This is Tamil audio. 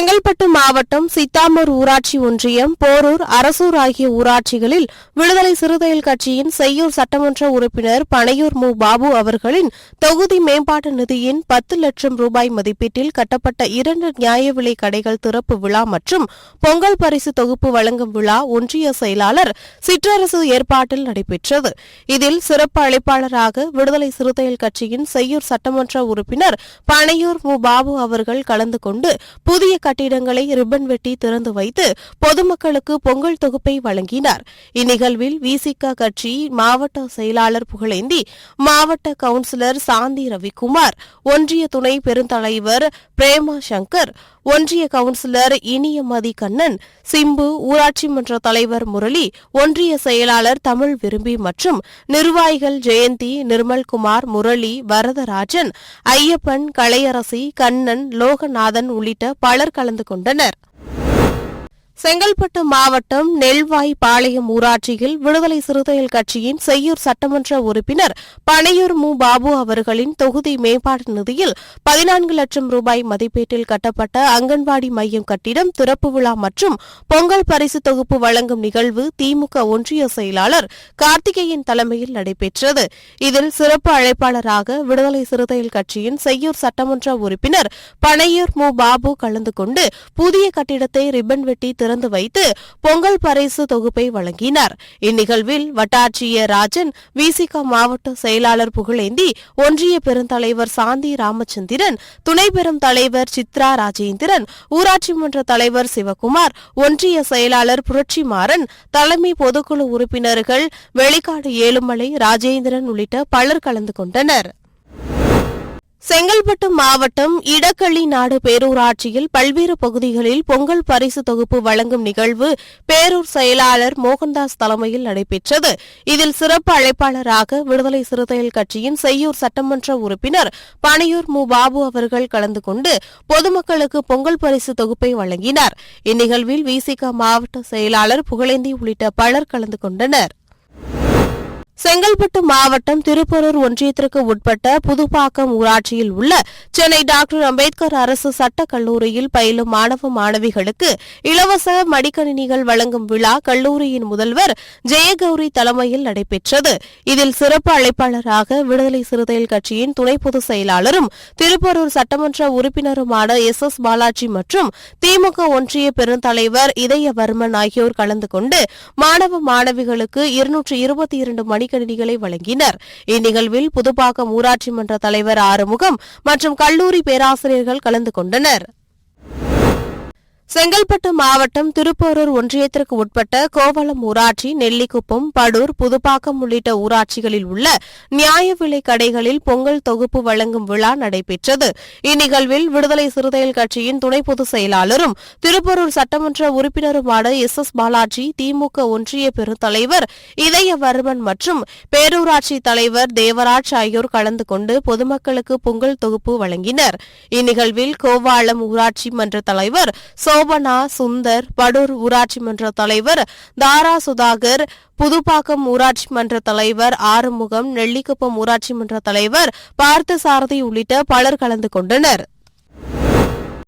செங்கல்பட்டு மாவட்டம் சித்தாமூர் ஊராட்சி ஒன்றியம் போரூர் அரசூர் ஆகிய ஊராட்சிகளில் விடுதலை சிறுத்தைகள் கட்சியின் செய்யூர் சட்டமன்ற உறுப்பினர் பனையூர் மு. பாபு அவர்களின் தொகுதி மேம்பாட்டு நிதியின் பத்து லட்சம் ரூபாய் மதிப்பீட்டில் கட்டப்பட்ட இரண்டு நியாய விலை கடைகள் திறப்பு விழா மற்றும் பொங்கல் பரிசு தொகுப்பு வழங்கும் விழா ஒன்றிய செயலாளர் சிற்றரசு ஏற்பாட்டில் நடைபெற்றது. இதில் சிறப்பு அழைப்பாளராக விடுதலை சிறுத்தைகள் கட்சியின் செய்யூர் சட்டமன்ற உறுப்பினர் பனையூர் மு. பாபு அவர்கள் கலந்து கொண்டு புதிய கட்டிடங்களை ரிப்பன் வெட்டி திறந்து வைத்து பொதுமக்களுக்கு பொங்கல் தொகுப்பை வழங்கினார். இந்நிகழ்வில் விசிக கட்சி மாவட்ட செயலாளர் புகழேந்தி மாவட்ட கவுன்சிலர் சாந்தி ரவிக்குமார் ஒன்றிய துணை பெருந்தலைவர் பிரேமா சங்கர் ஒன்றிய கவுன்சிலர் இனியமதி கண்ணன் சிம்பு ஊராட்சி மன்ற தலைவர் முரளி ஒன்றிய செயலாளர் தமிழ் விரும்பி மற்றும் நிர்வாகிகள் ஜெயந்தி நிர்மல்குமார் முரளி வரதராஜன் ஐயப்பன் கலையரசி கண்ணன் லோகநாதன் உள்ளிட்ட பலர் கலந்து கொண்டனர். செங்கல்பட்டு மாவட்டம் நெல்வாய் பாளையம் ஊராட்சியில் விடுதலை சிறுத்தைகள் கட்சியின் செய்யூர் சட்டமன்ற உறுப்பினர் பனையூர் மு. பாபு அவர்களின் தொகுதி மேம்பாட்டு நிதியில் பதினான்கு லட்சம் ரூபாய் மதிப்பீட்டில் கட்டப்பட்ட அங்கன்வாடி மையம் கட்டிடம் திறப்பு விழா மற்றும் பொங்கல் பரிசு தொகுப்பு வழங்கும் நிகழ்வு திமுக ஒன்றிய செயலாளர் கார்த்திகேயன் தலைமையில் நடைபெற்றது. இதில் சிறப்பு அழைப்பாளராக விடுதலை சிறுத்தைகள் கட்சியின் செய்யூர் சட்டமன்ற உறுப்பினர் பனையூர் மு. பாபு கலந்து கொண்டு புதிய கட்டிடத்தை ரிப்பன் வெட்டி திறந்து வைத்து பொங்கல் பரிசு தொகுப்பை வழங்கினார். இந்நிகழ்வில் வட்டாட்சியர் ராஜன் விசிக மாவட்ட செயலாளர் புகழேந்தி ஒன்றிய பெருந்தலைவர் சாந்தி ராமச்சந்திரன் துணை பெரும் தலைவர் சித்ரா ராஜேந்திரன் ஊராட்சி மன்ற தலைவர் சிவகுமார் ஒன்றிய செயலாளர் புரட்சி மாறன் தலைமை பொதுக்குழு உறுப்பினர்கள் வெளிக்காடு ஏழுமலை ராஜேந்திரன் உள்ளிட்ட பலர் கலந்து கொண்டனர். செங்கல்பட்டு மாவட்டம் இடக்கள்ளி நாடு பேரூராட்சியில் பல்வேறு பகுதிகளில் பொங்கல் பரிசு தொகுப்பு வழங்கும் நிகழ்வு பேரூர் செயலாளர் மோகன்தாஸ் தலைமையில் நடைபெற்றது. இதில் சிறப்பு அழைப்பாளராக விடுதலை சிறுத்தைகள் கட்சியின் செய்யூர் சட்டமன்ற உறுப்பினர் பனையூர் மு. பாபு அவர்கள் கலந்து கொண்டு பொதுமக்களுக்கு பொங்கல் பரிசு தொகுப்பை வழங்கினார். இந்நிகழ்வில் விசிக மாவட்ட செயலாளர் புகழேந்தி உள்ளிட்ட பலர் கலந்து கொண்டனர். செங்கல்பட்டு மாவட்டம் திருப்பரூர் ஒன்றியத்திற்கு உட்பட்ட புதுப்பாக்கம் ஊராட்சியில் உள்ள சென்னை டாக்டர் அம்பேத்கர் அரசு சட்டக் கல்லூரியில் பயிலும் மாணவ மாணவிகளுக்கு இலவச மடிக்கணினிகள் வழங்கும் விழா கல்லூரியின் முதல்வர் ஜெயகௌரி தலைமையில் நடைபெற்றது. இதில் சிறப்பு அழைப்பாளராக விடுதலை சிறுத்தைகள் கட்சியின் துணை பொதுச் செயலாளரும் திருப்பரூர் சட்டமன்ற உறுப்பினருமான எஸ் எஸ் பாலாஜி மற்றும் திமுக ஒன்றிய பெருந்தலைவர் இதயவர்மன் ஆகியோர் கலந்து கொண்டு மாணவ மாணவிகளுக்கு இருநூற்று இருபத்தி இரண்டு மணி மடிக்கணினிகளை வழங்கினர். இந்நிகழ்வில் புதுப்பாக்கம் ஊராட்சி மன்ற தலைவர் ஆறுமுகம் மற்றும் கல்லூரி பேராசிரியர்கள் கலந்து கொண்டனர். செங்கல்பட்டு மாவட்டம் திருப்போரூர் ஒன்றியத்திற்கு உட்பட்ட கோவளம் ஊராட்சி நெல்லிக்குப்பம் படூர் புதுப்பாக்கம் உள்ளிட்ட ஊராட்சிகளில் உள்ள நியாய விலை கடைகளில் பொங்கல் தொகுப்பு வழங்கும் விழா நடைபெற்றது. இந்நிகழ்வில் விடுதலை சிறுத்தைகள் கட்சியின் துணை பொதுச் செயலாளரும் திருப்போரூர் சட்டமன்ற உறுப்பினருமான எஸ். எஸ். பாலாஜி திமுக ஒன்றிய பெருந்தலைவர் இதயவர்மன் மற்றும் பேரூராட்சி தலைவர் தேவராஜ் ஆகியோர் கலந்து கொண்டு பொதுமக்களுக்கு பொங்கல் தொகுப்பு வழங்கினர். இந்நிகழ்வில் கோவாளம் ஊராட்சி மன்ற தலைவர் சோபனா சுந்தர் படூர் ஊராட்சி மன்ற தலைவர் தாரா சுதாகர் புதுப்பாக்கம் ஊராட்சி மன்ற தலைவர் ஆறுமுகம் நெல்லிக்குப்பம் ஊராட்சி மன்ற தலைவர் பார்த்தசாரதி உள்ளிட்ட பலர் கலந்து கொண்டனர்.